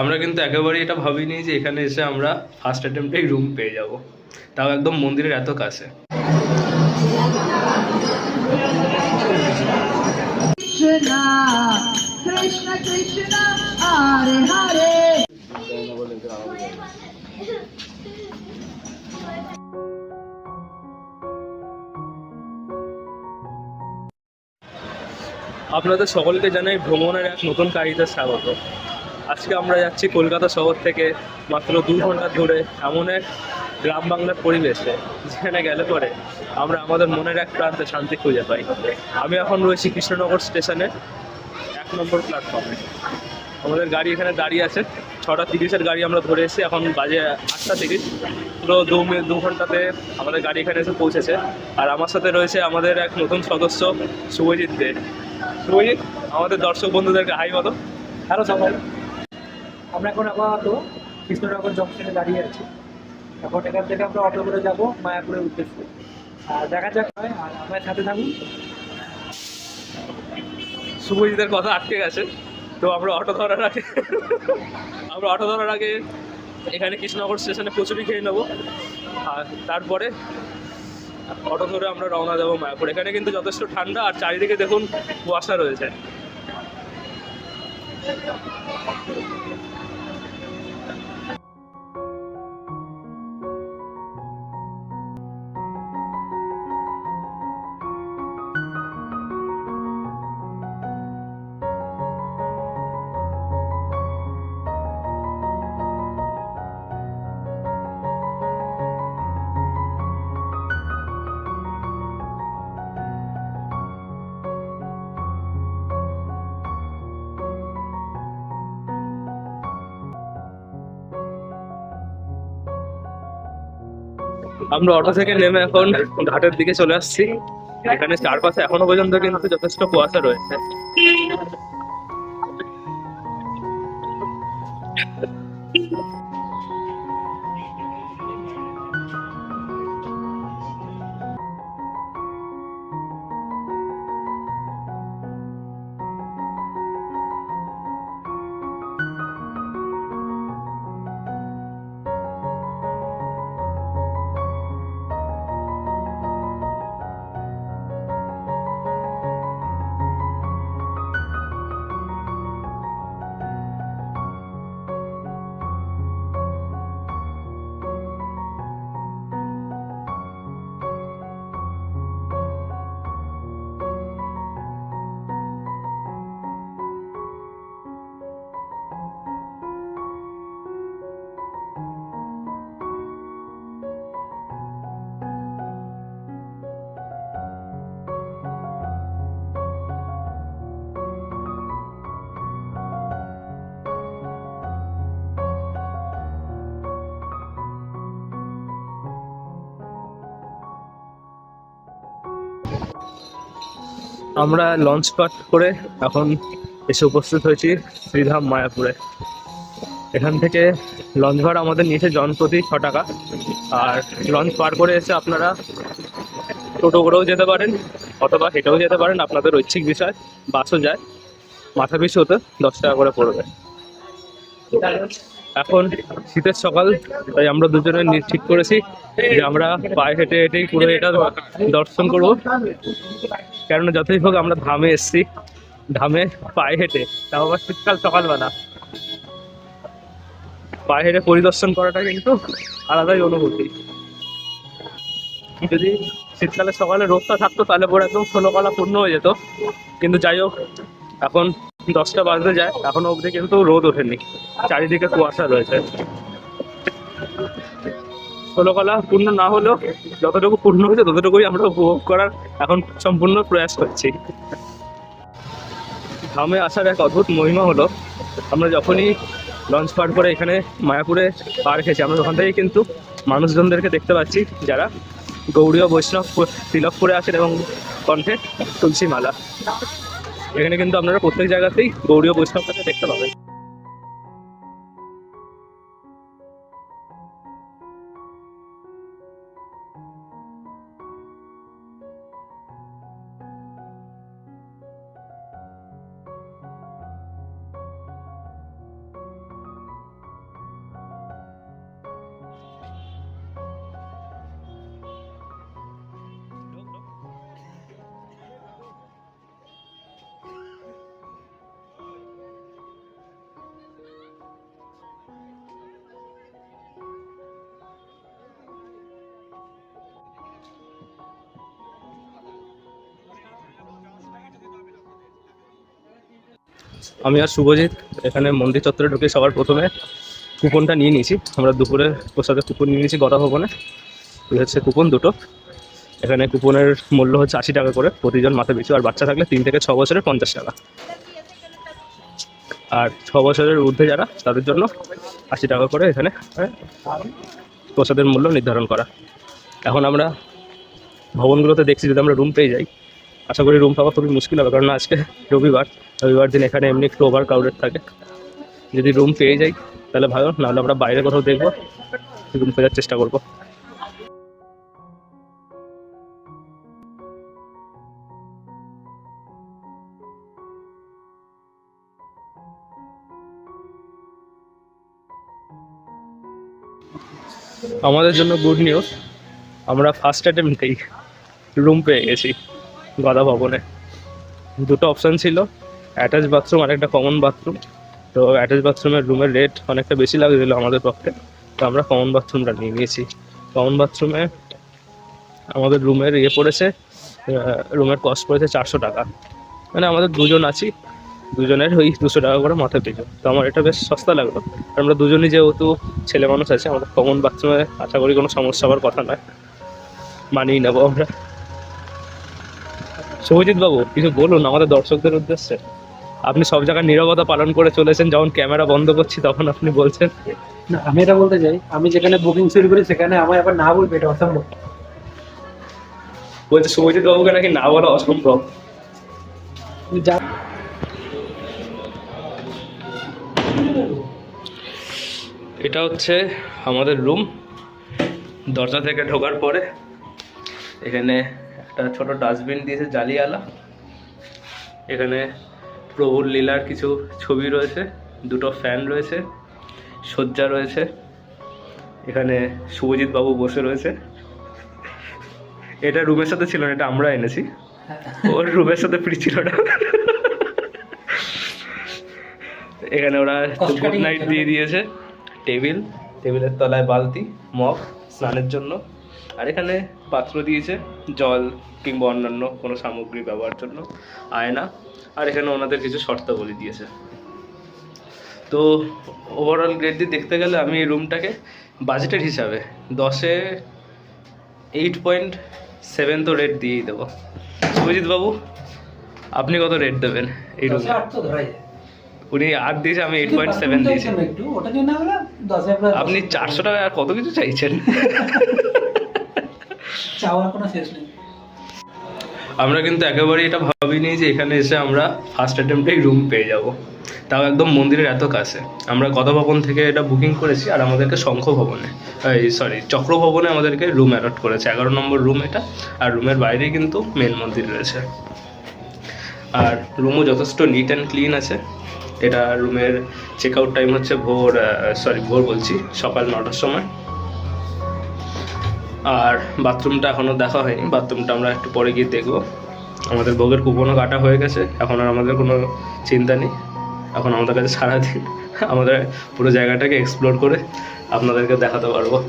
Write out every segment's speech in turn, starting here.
আমরা কিন্তু একেবারেই এটা ভাবিনি যে এখানে এসে আমরা ফার্স্ট অ্যাটেম্পটেই রুম পেয়ে যাব। তাও একদম মন্দিরের এত কাছে. আপনাদের সকলকে জানাই ভ্রমণের এক নতুন কাহিনীতে স্বাগত। আজকে আমরা যাচ্ছি কলকাতা শহর থেকে মাত্র দু ঘণ্টা ধরে এমন এক গ্রাম বাংলার পরিবেশে, যেখানে গেলে পরে আমরা আমাদের মনের এক প্রান্তে শান্তি খুঁজে পাই। আমি এখন রয়েছি কৃষ্ণনগর স্টেশনে, এক নম্বর প্ল্যাটফর্মে আমাদের গাড়ি এখানে দাঁড়িয়ে আছে, ছটা তিরিশের গাড়ি আমরা ধরে এসেছি, এখন বাজে আটটা তিরিশ। পুরো দু মিনিট দু ঘন্টাতে আমাদের গাড়ি এখানে এসে পৌঁছেছে। আর আমার সাথে রয়েছে আমাদের এক নতুন সদস্য, শুভজিৎ দে। শুভজিৎ, আমাদের দর্শক বন্ধুদেরকে হাই বলো। হ্যালো সবাই। আমরা এখন আপাতত কৃষ্ণনগর জংশনে দাঁড়িয়ে আছি। এখন এখান থেকে আমরা অটো করে যাব মায়াপুরের উদ্দেশ্যে। আর দেখা যাক হয়, আর আমার সাথে থাকুন। শুভজিতের কথা আটকে গেছে। তো আমরা অটো ধরার আগে, আমরা অটো ধরার আগে এখানে কৃষ্ণনগর স্টেশনে কচুরি খেয়ে নেব। আর তারপরে অটো ধরে আমরা রওনা দেবো মায়াপুর। এখানে কিন্তু যথেষ্ট ঠান্ডা, আর চারিদিকে দেখুন কুয়াশা রয়েছে। やった! আমরা অটো থেকে নেমে এখন ঘাটের দিকে চলে আসছি। এখানে চারপাশে এখনও পর্যন্ত কিন্তু যথেষ্ট কুয়াশা রয়েছে। আমরা লঞ্চ পাট করে এখন এসে উপস্থিত হয়েছি শ্রীধাম মায়াপুরে। এখান থেকে লঞ্চ ভাড়া আমাদের নিয়েছে জন প্রতি ছ টাকা। আর লঞ্চ পার করে এসে আপনারা টোটো করেও যেতে পারেন অথবা হেঁটেও যেতে পারেন, আপনাদের ঐচ্ছিক বিষয়, বাসও যায়। মাথা পিছু হতে দশ টাকা করে পড়বে। এখন শীতের সকাল, তাই আমরা দুজনে ঠিক করেছি যে আমরা পায়ে হেঁটে হেঁটেই পুরো এটা দর্শন করব। কেননা যতই হোক আমরা ধামে এসছি, ধামে পায়ে হেঁটে, তাও আবার শীতকাল সকালবেলা। পায়ে হেঁটে পরিদর্শন করাটা কিন্তু আলাদাই অনুভূতি। যদি শীতকালে সকালে রোদটা থাকতো, তাহলে পরে একদম ষোলো কলা পূর্ণ হয়ে যেত। কিন্তু যাই হোক, এখন দশটা বাজতে যায়, এখনও অবধি কিন্তু রোদ ওঠেনি। চারিদিকে কুয়াশা রয়েছে। ষোলকলা পূর্ণ না হলেও যতটুকু পূর্ণ হয়েছে, ততটুকুই আমরা উপভোগ করার এখন সম্পূর্ণ প্রয়াস করছি। ধামে আসার এক অদ্ভুত মহিমা হলো, আমরা যখনই লঞ্চ পার করে এখানে মায়াপুরে পা রেখেছি, আমরা ওখান থেকেই কিন্তু মানুষজনদেরকে দেখতে পাচ্ছি, যারা গৌড়ীয় বৈষ্ণব প- তিলক পরে আছেন এবং কণ্ঠে তুলসী মালা এখানে কিন্তু আপনারা প্রত্যেক জায়গাতেই গৌরীয় বৈষ্ণবটাকে দেখতে পাবেন। আমি আর শুভজিৎ এখানে মন্দির চত্বরে ঢুকে সবার প্রথমে কুপনটা নিয়ে নিয়েছি। আমরা দুপুরে প্রসাদে কুপন নিয়ে নিয়েছি গদা ভবনে। এই হচ্ছে কুপন দুটো। এখানে কুপনের মূল্য হচ্ছে আশি টাকা করে। প্রতিজন মাথা পিছু আর বাচ্চা থাকলে তিন থেকে ছ বছরের পঞ্চাশ টাকা। আর ছ বছরের ঊর্ধ্বে যারা, তাদের জন্য আশি টাকা করে এখানে প্রসাদের মূল্য নির্ধারণ করা। এখন আমরা ভবনগুলোতে দেখছি যদি আমরা রুম পেয়ে যাই। আশা করি রুম পাওয়া খুবই মুশকিল হবে কারণ আজকে রবিবার। রবিবার দিন এখানে এমনি একটু ওভার ক্রাউডেড থাকে। যদি রুম পেয়ে যাই, তাহলে ভালো, নাহলে আমরা বাইরে কোথাও দেখব রুম খোঁজার চেষ্টা করব। আমাদের জন্য গুড নিউজ আমরা ফার্স্ট অ্যাটেম্পটেই রুম পেয়ে গেছি। গদা ভবনে। দুটো অপশান ছিল অ্যাটাচ বাথরুম আর একটা কমন বাথরুম তো অ্যাটাচ বাথরুমের রুমের রেট অনেকটা বেশি লাগছিল আমাদের পক্ষে। তো আমরা কমন বাথরুমটা নিয়ে নিয়েছি। কমন বাথরুমে আমাদের রুমের ইয়ে পড়েছে রুমের কস্ট পড়েছে চারশো টাকা। মানে আমাদের দুজন আছি, দুজনের ওই দুশো টাকা করে মাথা পিছু তো আমার এটা বেশ সস্তা লাগল। আর আমরা দুজনই যেহেতু ছেলে মানুষ আছে, আমাদের কমন বাথরুমে আশা করি কোনো সমস্যা হওয়ার কথা নয়। মানিয়ে নেব আমরা। শুভজিৎ বাবু কিছু বলুন আমাদের দর্শকদের উদ্দেশ্যে। আপনি সব জায়গায় নীরবতা পালন করে চলেছেন যখন ক্যামেরা বন্ধ করছি তখন আপনি বলছেন। না আমি এটা বলতে চাই আমি যেখানে বুকিং শুরু করি সেখানে আমার আবার না বলবে এটা অসম্ভব। বলছে শুভজিৎ বাবুকে নাকি না বলা অসম্ভব। এটা হচ্ছে আমাদের রুম দরজা থেকে ঢোকার পরে এখানে একটা ছোট ডাস্টবিন দিয়েছে জালিয়ালা। এখানে প্রভুর লীলার কিছু ছবি রয়েছে দুটো ফ্যান রয়েছে শয্যা রয়েছে। এখানে শুভজিৎ বাবু বসে রয়েছে। এটা রুমের সাথে ছিল না এটা আমরা এনেছি। ওর রুমের সাথে ফ্রি ছিল না। এখানে ওরা গুড নাইট দিয়ে দিয়েছে। টেবিল টেবিলের তলায় বালতি মগ স্নানের জন্য। আর এখানে পাত্র দিয়েছে জল কিংবা অন্যান্য কোনো সামগ্রী ব্যবহার জন্য আয়না আর এখানে ওনাদের কিছু শর্তাবলী দিয়েছে। তো ওভারঅল গ্রেড দিয়ে দেখতে গেলে আমি এই রুমটাকে বাজেটের হিসাবে দশে এইট পয়েন্ট সেভেন তো রেট দিয়েই দেবো। সুজিত বাবু আপনি কত রেট দেবেন এই রুমে উনি আট দিয়েছে আমি এইট পয়েন্ট সেভেন দিয়েছি। আপনি চারশো টাকা আর কত কিছু চাইছেন? চাওয়ার কোনো শেষ নেই। আমরা কিন্তু একেবারেই এটা ভাবিনি যে এখানে এসে আমরা ফার্স্ট অ্যাটেম্পটেই রুম পেয়ে যাব। তাও একদম মন্দিরের এত কাছে। আমরা ভবন থেকে এটা বুকিং করেছি আর আমাদেরকে শঙ্খ ভবনে এই সরি চক্র ভবনে আমাদেরকে রুম অ্যালট করেছে। এগারো নম্বর রুম এটা, আর রুমের বাইরেই কিন্তু মেন মন্দির রয়েছে। আর রুমও যথেষ্ট নিট অ্যান্ড ক্লিন আছে। এটা রুমের চেক আউট টাইম হচ্ছে ভোর সরি ভোর বলছি, সকাল নটার সময়। আর বাথরুমটা এখনও দেখা হয়নি। বাথরুমটা আমরা একটু পরে গিয়ে দেখব। আমাদের ভোগের কুপনও কাটা হয়ে গেছে। এখন আর আমাদের কোনো চিন্তা নেই। এখন আমাদের কাছে সারাদিন আমাদের পুরো জায়গাটাকে এক্সপ্লোর করে আপনাদেরকে দেখাতে পারব।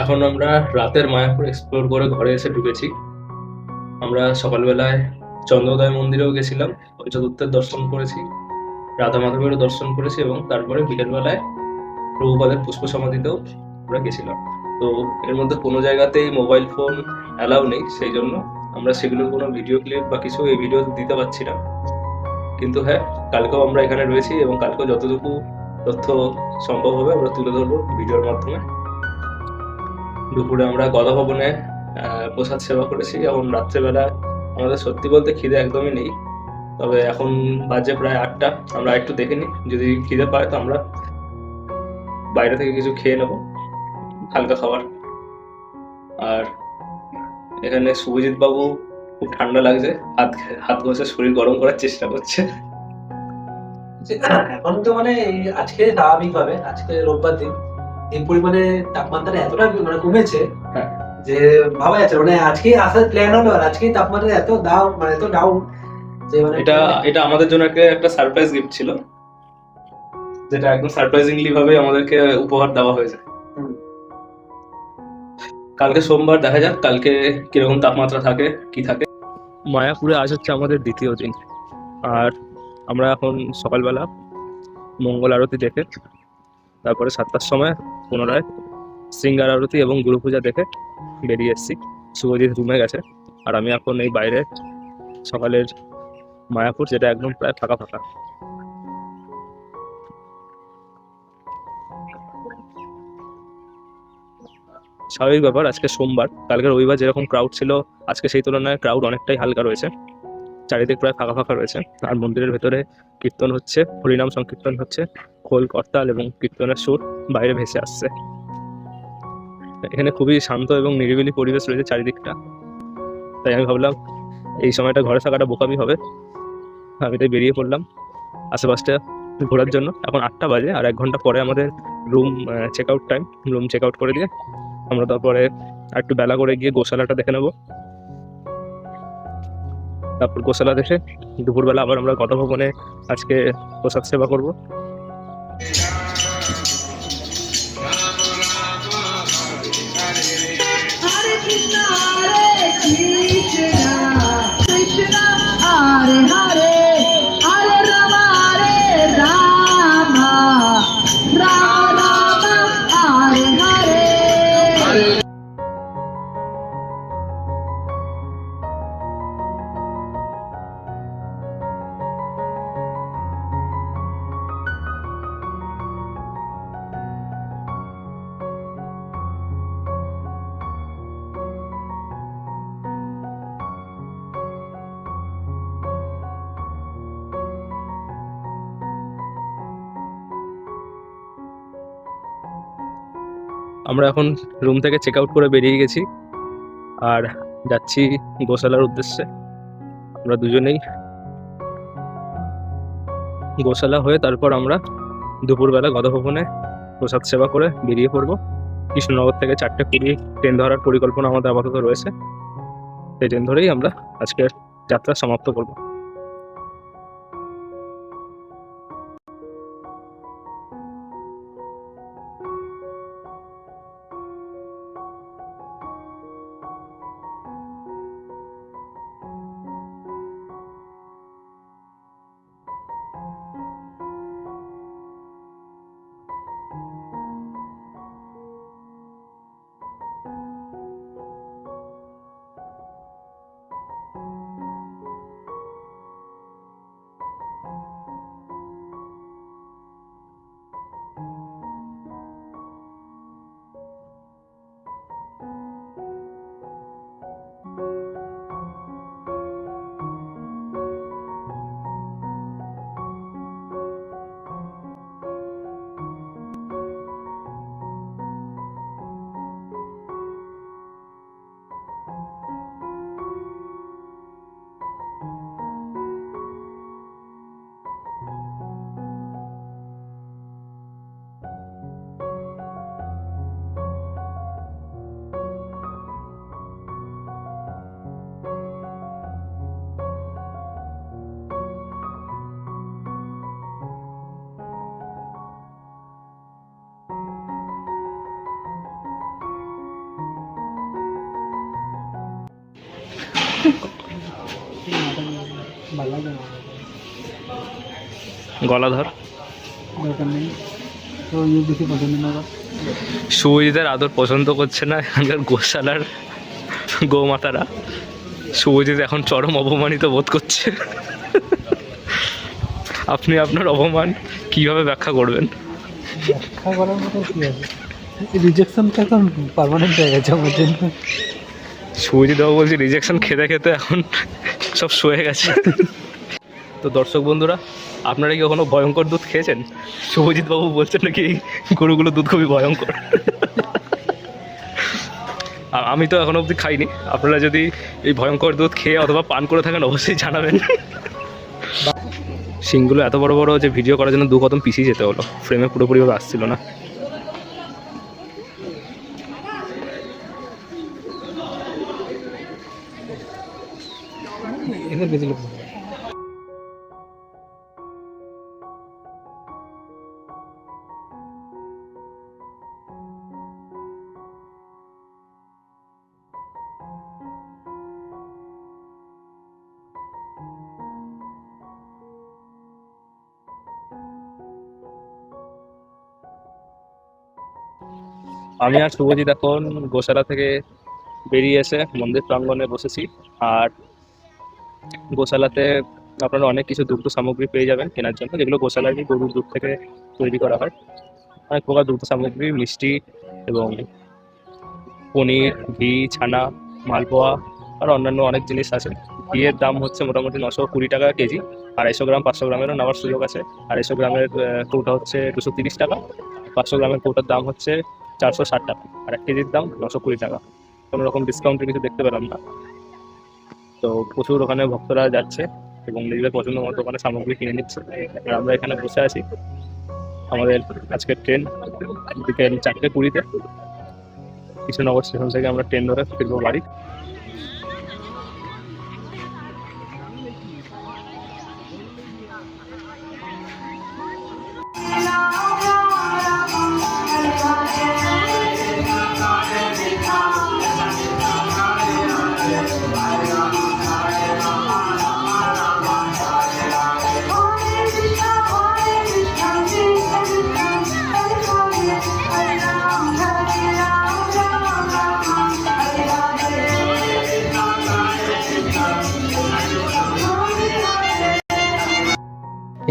এখন আমরা রাতের মায়াপুর এক্সপ্লোর করে ঘরে এসে ঢুকেছি। আমরা সকালবেলায় চন্দ্রোদয় মন্দিরেও গেছিলাম পঞ্চদত্তের দর্শন করেছি, রাধা মাধবেরও দর্শন করেছি এবং তারপরে বিকেলবেলায় প্রভুপাদের পুষ্প সমাধিতেও আমরা গেছিলাম। তো এর মধ্যে কোনো জায়গাতেই মোবাইল ফোন অ্যালাউ নেই, সেই জন্য আমরা সেগুলোর কোনো ভিডিও ক্লিপ বা কিছু এই ভিডিও দিতে পারছি না। কিন্তু হ্যাঁ কালকেও আমরা এখানে রয়েছি এবং কালকেও যতটুকু তথ্য সম্ভব হবে আমরা তুলে ধরবো ভিডিওর মাধ্যমে। দুপুরে আমরা গদা ভবনে প্রসাদ সেবা করেছি এবং রাত্রেবেলা আমাদের সত্যি বলতে খিদে একদমই নেই। তবে এখন বাজে প্রায় আটটা, আমরা একটু দেখে নিই। যদি খিদে পায় তো আমরা বাইরে থেকে কিছু খেয়ে নেব, হালকা খাবার। আর এখানে শুভজিৎ বাবু খুব ঠান্ডা লাগছে, হাত হাত ঘষে শরীর গরম করার চেষ্টা করছে। এখন তো মানে আজকে স্বাভাবিক ভাবে আজকে রোববার দিন। এই পরিমাণে তাপমাত্রা এতটা মানে কমেছে হ্যাঁ। যে ভাবা যাচ্ছে মানে আজকে আসার প্ল্যান হলো আর আজকে তাপমাত্রা এত মানে এত ডাউন যে মানে এটা এটা আমাদের জন্য একটা একটা সারপ্রাইজ গিফট ছিল। যেটা একদম সারপ্রাইজিংলি ভাবে আমাদেরকে উপহার দেওয়া হয়েছে। কালকে সোমবার দেখা যাক কালকে কীরকম তাপমাত্রা থাকে কি থাকে। মায়াপুরে আজ হচ্ছে আমাদের দ্বিতীয় দিন। আর আমরা এখন সকালবেলা মঙ্গল আরতি দেখে তারপরে সাতটার সময় পুনরায় শৃঙ্গার আরতি এবং গুরু পূজা দেখে বেরিয়ে এসেছি। শুভজিৎ রুমে গেছে। আর আমি এখন এই বাইরে সকালের মায়াপুর, যেটা একদম প্রায় ফাঁকা ফাঁকা। স্বাভাবিক ব্যাপার, আজকে সোমবার। কালকে রবিবার যেরকম ক্রাউড ছিল, আজকে সেই তুলনায় ক্রাউড অনেকটাই হালকা রয়েছে। চারিদিক প্রায় ফাঁকা ফাঁকা রয়েছে। আর মন্দিরের ভেতরে কীর্তন হচ্ছে, হরিনাম সংকীর্তন হচ্ছে। খোল করতাল এবং কীর্তনের সুর বাইরে ভেসে আসছে। এখানে খুবই শান্ত এবং নিরিবিলি পরিবেশ রয়েছে চারিদিকটা। তাই আমি ভাবলাম, এই সময়টা ঘরে থাকাটা বোকামি হবে। আমি তাই বেরিয়ে পড়লাম আশেপাশটা ঘোরার জন্য। এখন আটটা বাজে আর এক ঘণ্টা পরে আমাদের room check out time room check out করে দিয়ে আমরা তারপরে একটু বেলা করে গিয়ে গোশালাটা দেখে নেব। তারপর গোশালা দেখে দুপুরবেলা আবার আমরা গতভবনে আজকে পোশাক সেবা করব। আমরা এখন রুম থেকে চেক আউট করে বেরিয়ে গেছি। আর যাচ্ছি গোশালার উদ্দেশ্যে। আমরা দুজনেই গোশালা হয়ে তারপর আমরা দুপুরবেলা গদভবনে প্রসাদ সেবা করে বেরিয়ে পড়ব। কৃষ্ণনগর থেকে চারটে কুড়ি ট্রেন ধরার পরিকল্পনা আমাদের আপাতত রয়েছে। সেই ট্রেন ধরেই আমরা আজকের যাত্রা সমাপ্ত করব। গলাধর? দরকার নেই। তো বেশি পছন্দ না শুভজিতের আদর পছন্দ করছে না এখানকার গোশালার গোমাতারা। শুভজিৎ এখন চরম অপমানিত বোধ করছে। আপনি আপনার অপমান কীভাবে ব্যাখ্যা করবেন? ব্যাখ্যা করার মতো কি আছে? রিজেকশনটা এখন পার্মানেন্ট হয়ে গেছে আমার জন্য। শুভজিৎ বাবু বলছি রিজেকশন খেতে খেতে এখন সব শুয়ে গেছে। তো দর্শক বন্ধুরা, আপনারা কি কখনো ভয়ঙ্কর দুধ খেয়েছেন? শুভজিৎ বাবু বলছেন নাকি গরুগুলো দুধ খুবই ভয়ঙ্কর। আমি তো এখনও অবধি খাইনি। আপনারা যদি এই ভয়ঙ্কর দুধ খেয়ে অথবা পান করে থাকেন, অবশ্যই জানাবেন। সিংগুলো এত বড় বড় যে ভিডিও করার জন্য দু কদম পিছিয়ে যেতে হলো। ফ্রেমে পুরোপুরিভাবে আসছিল না। এদের বেশি আমি আর শুভজিৎ এখন গোশালা থেকে বেরিয়ে এসে মন্দির প্রাঙ্গণে বসেছি। আর গোশালাতে আপনারা অনেক কিছু দুগ্ধ সামগ্রী পেয়ে যাবেন কেনার জন্য, যেগুলো গোশালারই গরুর দুধ থেকে তৈরি করা হয়। অনেক প্রকার দুগ্ধ সামগ্রী, মিষ্টি এবং পনির, ঘি, ছানা, মালপোয়া আর অন্যান্য অনেক জিনিস আছে। ঘিয়ের দাম হচ্ছে মোটামুটি নশো কুড়ি টাকা কেজি, আড়াইশো গ্রাম, পাঁচশো গ্রামেরও নেওয়ার সুযোগ আছে। আড়াইশো গ্রামের কৌটা হচ্ছে দুশো তিরিশ টাকা, পাঁচশো গ্রামের কৌটার দাম হচ্ছে চারশো ষাট টাকা আর এক কেজির দাম নশো কুড়ি টাকা। কোনো রকম ডিসকাউন্টের কিছু দেখতে পেলাম না। তো প্রচুর ওখানে ভক্তরা যাচ্ছে এবং নিজেদের পছন্দ মতো ওখানে সামগ্রী কিনে নিচ্ছে। আর আমরা এখানে বসে আছি আমাদের আজকের ট্রেন বিকেল চারটে কুড়িতে। কৃষ্ণনগর স্টেশন থেকে আমরা ট্রেন ধরে ফিরবো বাড়ি।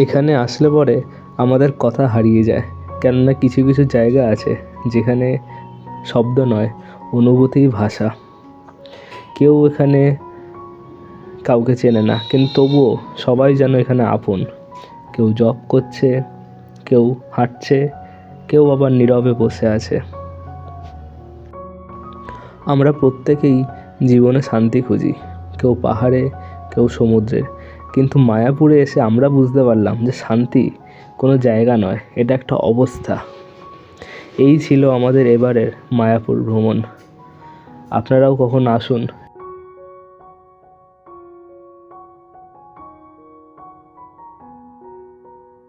এখানে আসলে পরে আমাদের কথা হারিয়ে যায়। কেননা কিছু কিছু জায়গা আছে যেখানে শব্দ নয় অনুভূতিই ভাষা। কেউ এখানে কাউকে চেনে না, কিন্তু তবুও সবাই যেন এখানে আপন। কেউ জব করছে, কেউ হাঁটছে, কেউ আবার নীরবে বসে আছে। আমরা প্রত্যেকেই জীবনে শান্তি খুঁজি। কেউ পাহাড়ে, কেউ সমুদ্রে। কিন্তু মায়াপুরে এসে আমরা বুঝতে পারলাম যে শান্তি কোনো জায়গা নয়, এটা একটা অবস্থা। এই ছিল আমাদের এবারের মায়াপুর ভ্রমণ। আপনারাও কখন আসুন